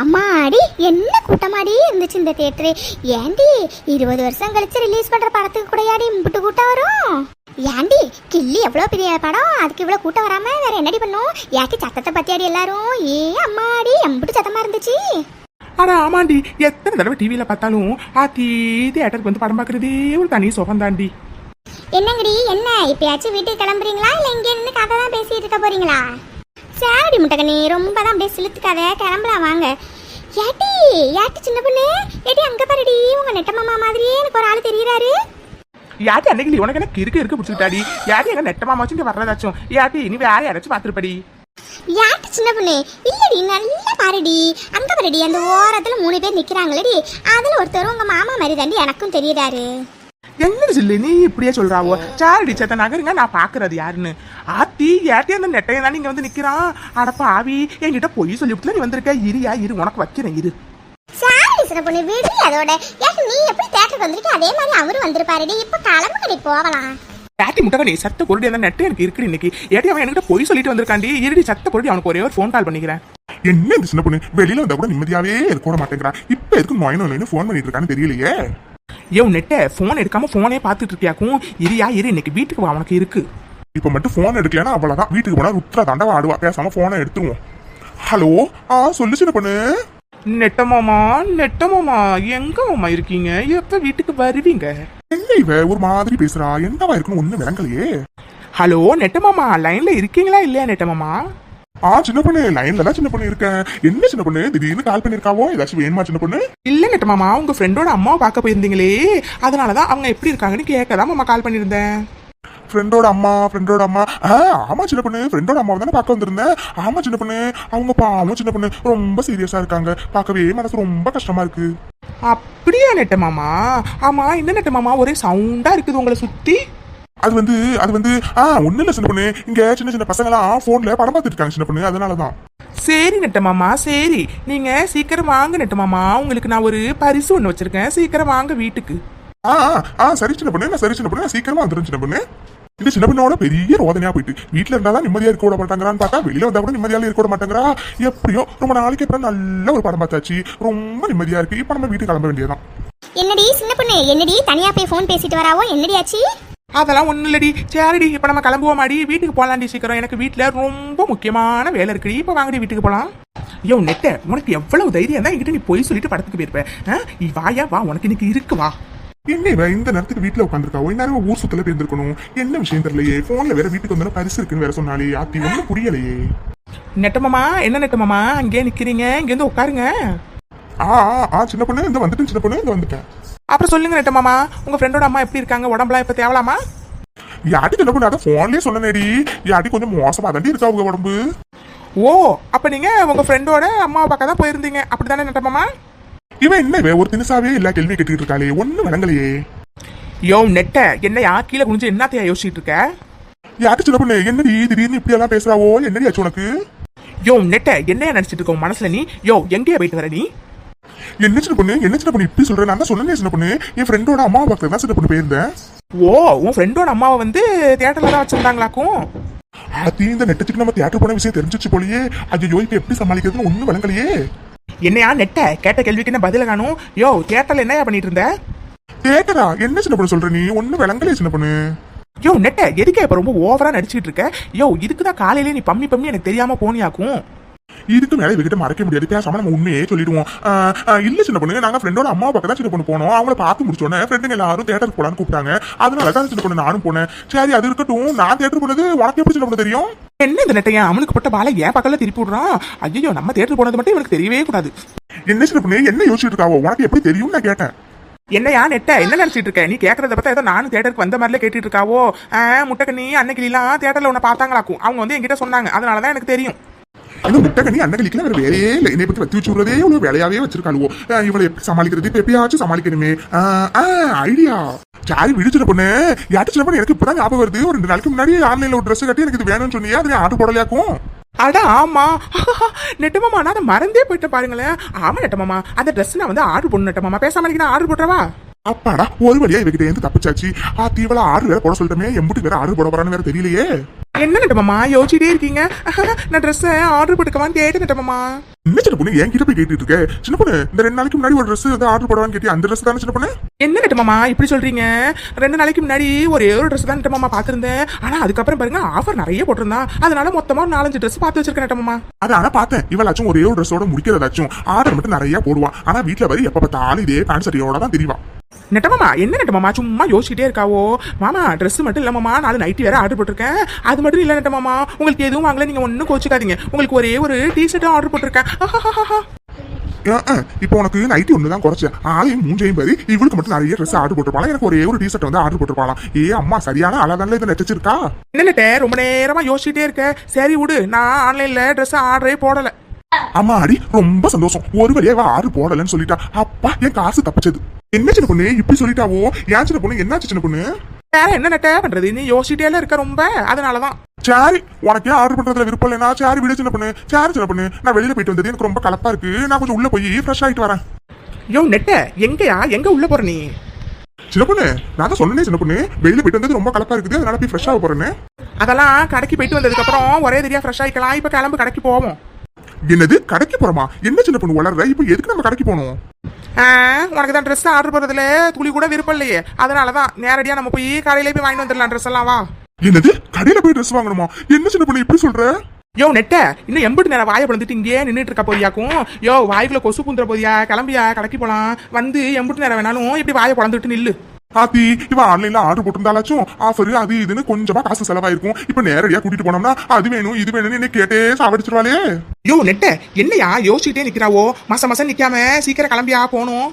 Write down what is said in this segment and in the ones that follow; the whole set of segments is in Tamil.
அம்மாடி என்ன கூட்டமாடி இருந்துச்சு இந்த தியேட்டரு ஏண்டி இருபது வருஷம் கழிச்சு ரிலீஸ் பண்ற படத்துக்கு கூடயாடி முட்டு கூட்டம் வரும்? ஏண்டி கில்லி எவ்வளோ பெரிய படம்? அதுக்கு இவ்வளோ கூட்டம் வராம வேற என்னடி பண்ணும்? ஏட்டி சத்தத்தை பத்தியாடி எல்லாரும்? ஏ அம்மாடி எம்பிட்டு சத்தமா இருந்துச்சு? ஆனா ஆமாண்டி. எத்தனை தடவை டிவியில பார்த்தாலும் ஆத்தி தியேட்டருக்கு வந்து படம் பார்க்கறதே ஒரு தனி சுகம் தாண்டி என்னங்கடி என்ன இப்பயாச்சும் வீட்டுக்கு கிளம்புறீங்களா? இல்ல இங்க இருந்து கதை தான் பேசிட்டு இருக்க போறீங்களா? சாடி முட்டகனி ரொம்ப தான் அப்படியே சிலுத்துக்காத கிளம்பலாம் வாங்க. ஏட்டி ஏட்டி சின்ன பொண்ணு ஏட்டி அங்க பாருடி உங்க நெட்ட மாமா மாதிரியே எனக்கு ஒரு ஆள் தெரியறாரு. யாட்டி அன்னைக்கு உனக்கு என்ன கிறுக்கு இருக்கு பிடிச்சிட்டாடி யாட்டி எங்க நெட்ட மாமாச்சும் இங்க வர்றதாச்சும். யாட்டி நீ வேற யாராச்சும் பார்த்துருப்படி. யாட்டி சின்ன பொண்ணு இல்லடி நல்லா பாருடி. அங்க பாருடி அந்த ஓரத்துல மூணு பேர் நிக்கிறாங்களடி அதுல ஒருத்தர் உங்க மாமா மாதிரி தாண்டி எனக்கும் தெரியறாரு. என்னது சில்லு நீ இப்படியே சொல்றாவோ? சாரடி சேத்த நகருங்க நான் பாக்குறது யாருன்னு? ஆத்தி ஏட்டி அந்த நெட்டையை தான் இங்க வந்து நிக்கிறான். அடப்பா ஆவி என்கிட்ட பொய் சொல்லிவிட்டுல நீ வந்திருக்க? இரியா இரு உனக்கு வைக்கிறேன் இரு. சாரி சின்ன பொண்ணு விடு அதோட. ஏட்டி நீ எப்படி தேட்டருக்கு வந்திருக்க அதே மாதிரி அவரும் வந்திருப்பாருடி இப்ப கிளம்புங்கடி போகலாம். முட்டகனி சத்த பொருடி அந்த நெட்டை எனக்கு இருக்கு இன்னைக்கு. ஏட்டி அவன் என்கிட்ட பொய் சொல்லிட்டு வந்திருக்காண்டி. இருடி சத்த பொருடி அவனுக்கு ஒரே ஒரு ஃபோன் கால் பண்ணிக்கிறேன். என்ன இந்த சின்ன பொண்ணு? வெளியில வந்தா கூட நிம்மதியாவே இருக்க கூட மாட்டேங்கிறா. இப்ப எதுக்கு நோயினோ இல்லைன்னு ஃபோன் பண்ணிட்டு இருக்கான்னு தெரியலையே. யோ நெட்டை ஃபோன் எடுக்காம ஃபோனே பார்த்துட்டு இருக்கியாக்கும்? இரியா இரு இன்னைக்கு வீட்டுக்கு வா உனக்கு இருக்கு. இப்ப மட்டும் ஃபோன் எடுக்கலன்னா அவ்வளவுதான். வீட்டுக்கு போனா ருத்ரா தாண்டவா ஆடுவா. பேசாம போனை எடுத்துருவோம். ஹலோ ஆ சொல்லு சின்ன பொண்ணு நெட்ட மாமா நெட்ட மாமா எங்க மாமா இருக்கீங்க? எப்ப வீட்டுக்கு வருவீங்க? என்ன இவ? ஒரு மாதிரி பேசுறா. என்னவா இருக்குன்னு ஒண்ணு விளங்கலையே. ஹலோ நெட்ட மாமா லைன்ல இருக்கீங்களா இல்லையா நெட்ட மாமா? ஆ சின்ன பொண்ணு லைன்ல தான் சின்ன பொண்ணு இருக்கேன் என்ன சின்ன பொண்ணு? திடீர்னு கால் பண்ணிருக்காவோ? ஏதாச்சும் வேணுமா சின்ன பொண்ணு? இல்ல நெட்ட மாமா உங்க ஃப்ரெண்டோட அம்மாவை பார்க்க போயிருந்தீங்களே. அதனாலதான் அவங்க எப்படி இருக்காங்கன்னு கேட்க தான் மாமா கால் பண்ணியிருந்தேன். ஃப்ரெண்டோட அம்மா ஃப்ரெண்டோட அம்மா. ஆ ஆமா சின்ன பொண்ணு ஃப்ரெண்டோட அம்மாவை தானே பார்க்க வந்திருந்தேன். ஆமா சின்ன பொண்ணு அவங்க பாவம் சின்ன பொண்ணு. ரொம்ப சீரியஸா இருக்காங்க. பார்க்கவே மனசு ரொம்ப கஷ்டமா இருக்கு. அப்படியா நெட்ட மாமா? ஆமா என்ன நெட்ட மாமா? ஒரே சவுண்டா இருக்குது உங்களை சுத்தி. அது வந்து அது வந்து ஆ ஒண்ணு இல்ல சின்ன பொண்ணு. இங்க சின்ன சின்ன பசங்களாம் போன்ல படம் பார்த்துட்டு இருக்காங்க சின்ன பொண்ணு. அதனாலதான். சரி நெட்ட மாமா சரி. நீங்க சீக்கிரம் வாங்க நெட்ட மாமா உங்களுக்கு நான் ஒரு பரிசு ஒன்று வச்சிருக்கேன். சீக்கிரம் வாங்க வீட்டுக்கு. ஆ ஆ, ஆ சரி சின்ன பொண்ணு. நான் சரி சின்ன பொண்ணு. நான் சீக்கிரமா வந்துடும் சின்ன பொண்ணு. இந்த சின்ன பொண்ணோட பெரிய ரோதனையா போயிட்டு. வீட்டுல இருந்தா தான் நிம்மதியா இருக்க விட மாட்டாங்கறான்னு பார்த்தா வெளியில வந்தா கூட நிம்மதியால இருக்க விட மாட்டாங்கறா எப்படியோ ரொம்ப நாளைக்கு அப்புறம் நல்ல ஒரு படம் பார்த்தாச்சு. ரொம்ப நிம்மதியா இருக்கு. இப்ப நம்ம வீட்டுக்கு கிளம்ப வேண்டியதான் என்னடி சின்ன பொண்ணு? என்னடி? தனியா போய் ஃபோன் பேசிட்டு வராவோ? என்னடி ஆச்சு? அதெல்லாம் ஒன்றும் இல்லடி. சரிடி இப்போ நம்ம கிளம்புவோமாடி வீட்டுக்கு போகலாண்டி சீக்கிரம். எனக்கு வீட்டில் ரொம்ப முக்கியமான வேலை இருக்குடி. இப்போ வாங்கடி வீட்டுக்கு போகலாம் ஐயோ நெட்ட உனக்கு எவ்வளவு தைரியம் தான் என்கிட்ட நீ போய் சொல்லிட்டு படத்துக்கு போயிருப்ப. ஆ? நீ வாயா வா உனக்கு இன்னைக்கு இருக்கு வா. என்ன இவ இந்த நேரத்துக்கு வீட்டுல உட்காந்துருக்கா இந்நேரம் ஊர் சுத்தல போயிருந்திருக்கணும். என்ன விஷயம் தெரியலையே? போன்ல வேற வீட்டுக்கு வந்தா பரிசு இருக்குன்னு வேற சொன்னாலே. ஆத்தி ஒண்ணும் புரியலையே. நெட்டமாமா என்ன நெட்டமாமா அங்கேயே நிக்கிறீங்க. இங்கேருந்து உட்காருங்க. ஆ ஆ, ஆ சின்ன பொண்ணு இந்த வந்துட்டேன் சின்ன பொண்ணு இந்த வந்துட்டேன். அப்புறம் சொல்லுங்க நெட்டமாமா உங்க ஃப்ரெண்டோட அம்மா எப்படி இருக்காங்க? உடம்புலாம் இப்போ தேவலாமா? யாட்டி பொண்ணு? அதான் போன்லயே சொன்னேடி யாட்டி கொஞ்சம் மோசமா தாண்டி இருக்கா உங்க உடம்பு? ஓ அப்போ நீங்க உங்க ஃப்ரெண்டோட அம்மாவை பார்க்க தான் போயிருந்தீங்க. அப்படிதானே நெட்டமாமா இவன் என்ன ஒரு தினசாவே எல்லா கேள்வி கேட்டுக்கிட்டு இருக்காளே. ஒண்ணும் விளங்கலையே யோ நெட்ட என்னையா கீழே குனிஞ்சு என்னத்தையா யோசிச்சுட்டு இருக்க? யாட்டி சின்ன பொண்ணு என்னடி திடீர்னு இப்படி எல்லாம் பேசுறாவோ? என்னடி ஆச்சு உனக்கு? யோ நெட்ட என்னையா நினைச்சிட்டு இருக்க உன் மனசுல நீ? யோ எங்கேயா போயிட்டு வர நீ? என்ன சின்ன பொண்ணு? என்ன சின்ன பொண்ணு? இப்படி சொல்றேன். நான் தான் சொன்னேன் சின்ன பொண்ணு. என் ஃப்ரெண்டோட அம்மா பார்க்கறது தான் சின்ன பொண்ணு போயிருந்தேன். ஓ உன் ஃப்ரெண்டோட அம்மாவை வந்து தியேட்டர்ல தான் வச்சிருந்தாங்களாக்கும்? ஆத்தி இந்த நெட்டத்துக்கு நம்ம தியேட்டர் போன விஷயம் தெரிஞ்சிச்சு போலயே. ஐயோ இப்ப எப்படி சமாளிக்கிறதுன்னு ஒண்ணும் விளங்கலையே. என்னையா நெட்ட கேட்ட கேள்விக்கு என்ன பதில காணும்? யோ தியேட்டர்ல என்னையா பண்ணிட்டு இருந்த தியேட்டரா என்ன சின்ன பொண்ணு சொல்ற நீ? ஒண்ணும் விளங்கலையே சின்ன பொண்ணு. யோ நெட்ட எதுக்கே இப்ப ரொம்ப ஓவரா நடிச்சிட்டு இருக்க? யோ இதுக்கு தான் காலையில நீ பம்மி பம்மி எனக்கு தெரியாம போனியாக்கும். இதுக்கு மேல இவகிட்ட மறைக்க முடியாது. பேசாம நம்ம உண்மையே சொல்லிடுவோம். இல்ல சின்ன பொண்ணு. நாங்க ஃப்ரெண்டோட அம்மா பக்கம் தான் சின்ன பொண்ணு போனோம். அவங்கள பார்த்து முடிச்சோன்னே ஃப்ரெண்டுங்க எல்லாரும் தேட்டருக்கு போலான்னு கூப்பிட்டாங்க. அதனால தான் சின்ன பொண்ணு நானும் போனேன். சரி அது இருக்கட்டும். நான் தேட்டர் போனது உனக்கு எப்படி சின்ன பொண்ணு தெரியும்? என்ன இந்த நெட்டையா? அவனுக்கு பட்ட பாலை ஏன் பக்கத்துல திருப்பி விடுறான் ஐயோ நம்ம தியேட்டர் போனது மட்டும் இவனுக்கு தெரியவே கூடாது. என்ன சின்ன பொண்ணு? என்ன யோசிச்சுட்டு இருக்காவோ? உனக்கு எப்படி தெரியும் நான் கேட்டேன். என்னையா நெட்ட? என்ன நினைச்சிட்டு இருக்க? நீ கேக்குறத பார்த்தா ஏதோ நானும் தியேட்டருக்கு வந்த மாதிரில கேட்டுட்டு இருக்காவோ? முட்டைக்கண்ணி அன்னைக்கிலாம் தியேட்டர்ல உன்னை பார்த்தாங்களாக்கும். அவங்க வந்து என்கிட்ட சொன்னாங்க. அதனாலதான் எனக்கு தெரியும். அந்த முட்டைக்கணி அன்னகலிக்கல வேற வேலையே இல்லை. என்னை பத்தி வத்தி வச்சு விடுறதே இவ்வளவு வேலையாவே வச்சிருக்காளுவோ இவளை எப்படி சமாளிக்கிறது இப்ப எப்பயாச்சும் சமாளிக்கணுமே. ஐடியா. சாரி விடுச்சிட பொண்ணு. சின்ன பொண்ணு எனக்கு இப்பதான் ஞாபகம் வருது. ஒரு ரெண்டு நாளைக்கு முன்னாடி ஆன்லைன்ல ஒரு ட்ரெஸ் கட்டி எனக்கு இது வேணும்னு சொன்னியே. அது ஆர்டர் போடலையாக்கும்? அட ஆமா. நெட்டமாமா நான் அதை மறந்தே போயிட்டேன் பாருங்களேன். ஆமா நெட்டமாமா அந்த ட்ரெஸ் நான் வந்து ஆர்டர் பண்ணு நெட்டமாமா பேசாம நான் ஆர்டர் போட்டுறவா அப்பாடா ஒரு வழியா இவகிட்ட இருந்து தப்பிச்சாச்சு. ஆ தீவள ஆர்டர் வேற போட சொல்லிட்டமே. எம்புட்டு வேற ஆர்டர் போட போறான்னு வேற தெரியலையே. என்ன நட்டமாமா யோசிச்சுட்டே இருக்கீங்க. நான் ட்ரெஸ் ஆர்டர் போட்டுக்கவான்னு கேட்டு நட்டமாமா என்ன பொண்ணு? என்கிட்ட போய் கேட்டுட்டு இருக்க? சின்ன பொண்ணு இந்த ரெண்டு நாளைக்கு முன்னாடி ஒரு ட்ரெஸ் வந்து ஆர்டர் போடவான்னு கேட்டி அந்த ட்ரெஸ் தானே சின்ன பொண்ணு? என்ன நட்டமாமா இப்படி சொல்றீங்க. ரெண்டு நாளைக்கு முன்னாடி ஒரே ஒரு ட்ரெஸ் தான் நட்டமாமா பார்த்திருந்தேன். ஆனா அதுக்கப்புறம் பாருங்க ஆஃபர் நிறைய போட்டிருந்தான் அதனால மொத்தமா நாலஞ்சு ட்ரெஸ் பார்த்து வச்சிருக்கேன் நட்டமாமா அது ஆனா பார்த்தேன். இவளாச்சும் ஒரே ஒரு ட்ரெஸ்ஸோட முடிக்கிறதாச்சும். ஆர்டர் மட்டும் நிறைய போடுவா. ஆனா வீட்டுல வரை எப்ப பார்த்தாலும் இதே பேண்ட் சட்டியோட தான் தெரியவா நெட்டமாமா என்ன நெட்டமாமா சும்மா யோசிச்சுட்டே இருக்காவோ? மாமா Dress மட்டும் இல்ல மாமா நாலு நைட்டி வேற ஆர்டர் போட்டிருக்கேன் அது மட்டும் இல்ல நெட்டமாமா உங்களுக்கு எதுவும் வாங்கல நீங்க ஒன்னும் கோச்சுக்காதீங்க. உங்களுக்கு ஒரே ஒரு டி ஷர்ட்டும் ஆர்டர் போட்டிருக்கேன் இப்போ உனக்கு நைட்டி ஒன்று தான் குறைச்ச. ஆளையும் மூஞ்சையும் பாரு இவளுக்கு மட்டும் நிறைய ட்ரெஸ் ஆர்டர் போட்டுருப்பாளா? எனக்கு ஒரே ஒரு டிஷர்ட் வந்து ஆர்டர் போட்டுருப்பாளாம் ஏ அம்மா சரியான அழகான இதை நெச்சிருக்கா என்ன நெட்ட ரொம்ப நேரமா யோசிச்சுட்டே இருக்க. சரி விடு நான் ஆன்லைன்ல Dress ஆர்டரே போடல. அம்மா அடி ரொம்ப சந்தோஷம். ஒரு வழியா இவ ஆர்டர் போடலன்னு சொல்லிட்டா. அப்பா என் காசு தப்பிச்சது. என்ன சின்ன பொண்ணு? இப்படி சொல்லிட்டாவோ? ஏன் சின்ன பொண்ணு? என்னாச்சு சின்ன பொண்ணு? வேற என்ன நெட்ட? பண்றது? நீ யோசிச்சுட்டே இருக்க ரொம்ப. அதனாலதான். சரி உனக்கே ஆர்டர் பண்றதுல விருப்பம் இல்லைனா சரி விடு சின்ன பொண்ணு. சரி சின்ன பொண்ணு. நான் வெளியில போயிட்டு வந்தது எனக்கு ரொம்ப கலப்பா இருக்கு. நான் கொஞ்சம் உள்ள போய் ஃப்ரெஷ் ஆயிட்டு வரேன். யோ நெட்ட எங்கயா? எங்க உள்ள போற நீ? சின்ன பொண்ணு நான் தான் சொன்னேனே சின்ன பொண்ணு. வெளியில போயிட்டு வந்தது ரொம்ப கலப்பா இருக்குது. அதனால போய் ஃப்ரெஷ் ஆக போறேன்னு. அதெல்லாம் கடைக்கு போயிட்டு வந்ததுக்கு அப்புறம் ஒரே தெரியா ஃப்ரெஷ் ஆயிக்கலாம். இப்ப கிளம்பு கடைக்கு போவோம். என்னது? கடைக்கு போறோமா? என்ன சின்ன பொண்ணு வளர்ற? இப்போ எதுக்கு நம்ம கடைக்கு போகணும்? உனக்கு தான் ட்ரெஸ் ஆர்டர் போடுறதுல துளி கூட விருப்பம் இல்லையே. அதனால தான் நேரடியாக நம்ம போய் கடையிலே போய் வாங்கிட்டு வந்துடலாம் ட்ரெஸ் எல்லாம் வா. என்னது? கடையில போய் ட்ரெஸ் வாங்கணுமா? என்ன சின்ன பொண்ணு இப்படி சொல்ற? யோ நெட்ட இன்னும் எம்பிட்டு நேரம் வாயை பிளந்துட்டு இங்கேயே நின்றுட்டு இருக்க போதியாக்கும் யோ வாய்க்குள்ள கொசு புந்துற போதியா கிளம்பியா? கடைக்கு போலாம். வந்து எம்பிட்டு நேரம் வேணாலும் இப்படி வாயை பிளந்துட்டு நில்லு. ஆத்தி இவன் ஆன்லைன்ல ஆர்டர் போட்டிருந்தாலாச்சும் ஆஃபர் அது இதுன்னு கொஞ்சமா காசு செலவாயிருக்கும். இப்ப நேரடியா கூட்டிட்டு போனோம்னா அது வேணும் இது வேணும்னு என்ன கேட்டே சாவடிச்சிருவாளே. யோ நெட்ட என்னையா யோசிச்சுட்டே நிக்கிறாவோ? மாசம் மாசம் நிக்காம சீக்கிரம் கிளம்பியா போகணும்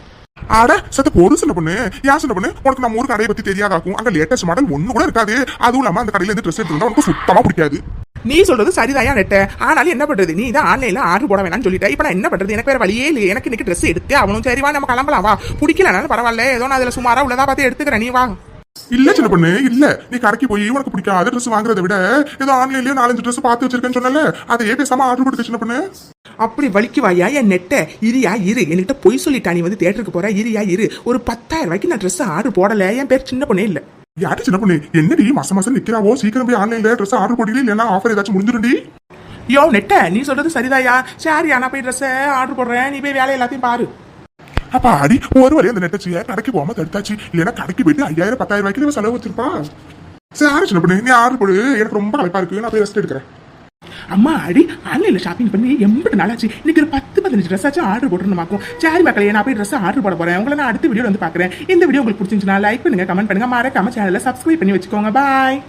ஆட சத்த போடு சின்ன பொண்ணு. ஏன் சின்ன பொண்ணு உனக்கு நம்ம ஊர் கடையை பத்தி தெரியாதாக்கும். அங்க லேட்டஸ்ட் மாடல் ஒண்ணு கூட இருக்காது. அதுவும் இல்லாம அந்த கடையில இருந்து ட்ரெஸ் எடுத்துருந்தா உனக்கு சுத்தமா பிடிக்காது. நீ சொல்றது சரிதாயா நெட்ட? ஆனாலும் என்ன பண்றது? நீ தான் ஆன்லைன்ல ஆர்டர் போட வேணாம்னு சொல்லிட்ட. இப்போ நான் என்ன பண்றது? எனக்கு வேற வழியே இல்லையே. எனக்கு இன்னைக்கு ட்ரெஸ் எடுத்தே அவனும் சரி வா நம்ம கிளம்பலாம். வா. பிடிக்கலனாலும் பரவாயில்ல. ஏதோ நான் அதுல சுமாரா உள்ளதா பார்த்து எடுத்துக்கிறேன். நீ வா. இல்ல சின்ன பொண்ணு இல்ல. நீ கடைக்கு போய் உனக்கு பிடிக்காத ட்ரெஸ் வாங்குறதை விட ஏதோ ஆன்லைன்லயே நாலஞ்சு ட்ரெஸ் பார்த்து வச்சிருக்கேன்னு சொன்னல அதையே பேசாம ஆர்டர் போட்டு சின்ன பொண்ணு. அப்படி வலிக்கு வாயா என் நெட்ட? இரியா இரு. என்கிட்ட பொய் சொல்லிட்டா. நீ வந்து தேட்டருக்கு போற. இரியா இரு. ஒரு பத்தாயிரம் ரூபாய்க்கு நான் ட்ரெஸ் ஆர்டர் போடல. என் பேர் சின்ன பொண்ணே இல்ல. யாரு சின்ன பொண்ணு? என்னடி? மாசம் மாசம் நிக்கிறாவோ? சீக்கிரம் போய் ஆன்லைன்ல ட்ரெஸ் ஆர்டர் போட்டீங்க இல்லைன்னா ஆஃபர் ஏதாச்சும் முடிஞ்சிருண்டி யோ நெட்ட நீ சொல்றது சரிதாயா சரி நான் போய் ட்ரெஸ் ஆர்டர் போடுறேன். நீ போய் வேலை எல்லாத்தையும் பாரு. அப்ப அடி ஒரு வரையும் அந்த நெட்டச்சிய கடைக்கு போகாம தடுத்தாச்சு. இல்லைன்னா கடைக்கு போயிட்டு ஐயாயிரம் பத்தாயிரம் ரூபாய்க்கு செலவு வச்சிருப்பா சரி சின்ன பொண்ணு? நீ ஆர்டர் போடு. எனக்கு ரொம்ப களைப்பா இருக்கு. நான் போய் ரெஸ்ட் எடுக்கிறேன். அம்மா அடி ஆன்லைனில் ஷாப்பிங் பண்ணி எம்பிட்டு நாளாச்சு. இன்னைக்கு ஒரு பத்து பதினஞ்சு ட்ரெஸ் ஆச்சும் ஆர்டர் போட்டுருமாக்கும் சரி மக்களே நான் போய் ட்ரெஸ் ஆர்டர் போட போறேன். உங்களை நான் அடுத்த வீடியோ வந்து பார்க்குறேன். இந்த வீடியோ உங்களுக்கு பிடிச்சிருந்துச்சுன்னா லைக் பண்ணுங்க கமெண்ட் பண்ணுங்க. மறக்காம சேனலில் சப்ஸ்கிரைப் பண்ணி வச்சுக்கோங்க. பாய்